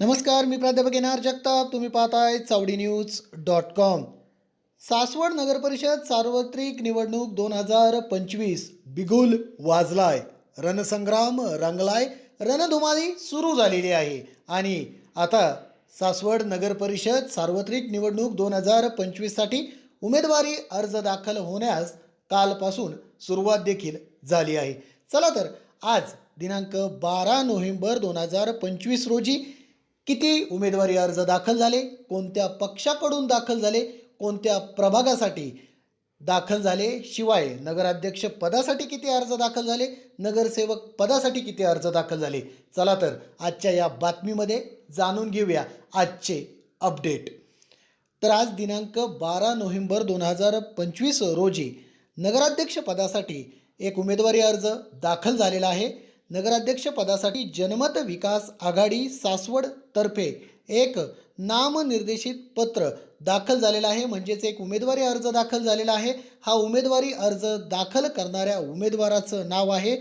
नमस्कार मी प्राध्यापक येणार जगताप. तुम्ही पाहताय Chavdi news dot com. Saswad नगरपरिषद सार्वत्रिक निवडणूक दोन हजार पंचवीस बिगुल वाजलाय. रणसंग्राम रंगलाय. रणधुमाळी सुरू झालेली आहे. आणि आता सासवड नगरपरिषद सार्वत्रिक निवडणूक दोन हजार पंचवीससाठी उमेदवारी अर्ज दाखल होण्यास कालपासून सुरुवात देखील झाली आहे. चला तर आज दिनांक बारा नोव्हेंबर दोन हजार पंचवीस रोजी किती उमेदवारी अर्ज दाखल झाले कोणत्या पक्षाकडून दाखल झाले कोणत्या प्रभागासाठी दाखल झाले शिवाय नगराध्यक्ष पदासाठी किती अर्ज दाखल झाले नगरसेवक पदासाठी किती अर्ज दाखल झाले. चला तर आजच्या या बातमीमध्ये जाणून घेऊया आजचे अपडेट. तर आज दिनांक बारा नोव्हेंबर दोन हजार पंचवीस रोजी नगराध्यक्ष पदासाठी एक उमेदवारी अर्ज दाखल झालेला आहे. नगराध्यक्षपदासाठी जनमत विकास आघाडी सासवड तर्फे एक नामनिर्देशित पत्र दाखल झालेलं आहे. म्हणजेच एक उमेदवारी अर्ज दाखल झालेला आहे. हा उमेदवारी अर्ज दाखल करणाऱ्या उमेदवाराचं नाव आहे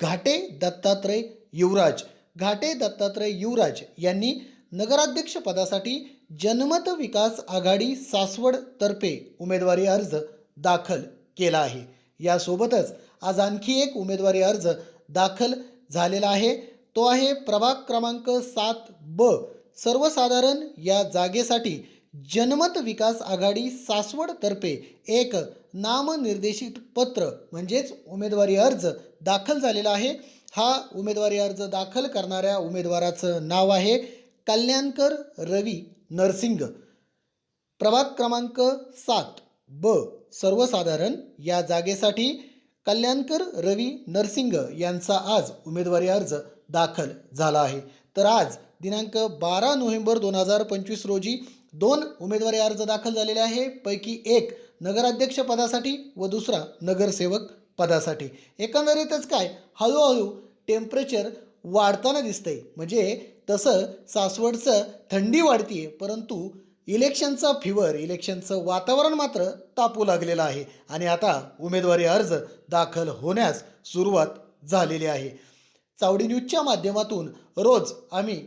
घाटे दत्तात्रय युवराज. घाटे दत्तात्रय युवराज यांनी नगराध्यक्षपदासाठी जनमत विकास आघाडी सासवड तर्फे उमेदवारी अर्ज दाखल केला आहे. यासोबतच आज आणखी एक उमेदवारी अर्ज दाखल झालेला आहे. तो आहे प्रभाग क्रमांक सात ब. सर्वसाधारण या जागेसाठी जनमत विकास आघाडी सासवडतर्फे एक नामनिर्देशित पत्र म्हणजेच उमेदवारी अर्ज दाखल झालेला आहे. हा उमेदवारी अर्ज दाखल करणाऱ्या उमेदवाराचं नाव आहे कल्याणकर रवी नरसिंग. प्रभाग क्रमांक सात ब. सर्वसाधारण या जागेसाठी कल्याणकर रवी नरसिंग यांचा आज उमेदवारी अर्ज दाखल झाला आहे. तर आज दिनांक बारा नोव्हेंबर दोन हजार पंचवीस रोजी दोन उमेदवारी अर्ज दाखल झालेले आहे. पैकी एक नगराध्यक्ष पदासाठी व दुसरा नगरसेवक पदासाठी. एकंदरीतच काय? हळूहळू टेम्परेचर वाढताना दिसतंय. म्हणजे तसं सासवडचं थंडी वाढतीये परंतु इलेक्शनचा फिवर इलेक्शनचं वातावरण मात्र तापू लागलेलं आहे. आणि आता उमेदवारी अर्ज दाखल होण्यास सुरुवात झालेली आहे. चावडी न्यूजच्या माध्यमातून रोज आम्ही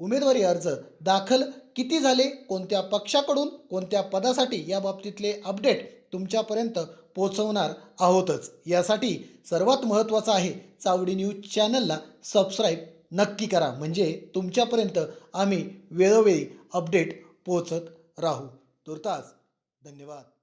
उमेदवारी अर्ज दाखल किती झाले कोणत्या पक्षाकडून कोणत्या पदासाठी या बाबतीतले अपडेट तुमच्यापर्यंत पोचवणार आहोतच. यासाठी सर्वात महत्त्वाचं आहे चावडी न्यूज चॅनलला सबस्क्राईब नक्की करा. म्हणजे तुमच्यापर्यंत आम्ही वेळोवेळी अपडेट पोचत राहू. तुर्तास धन्यवाद.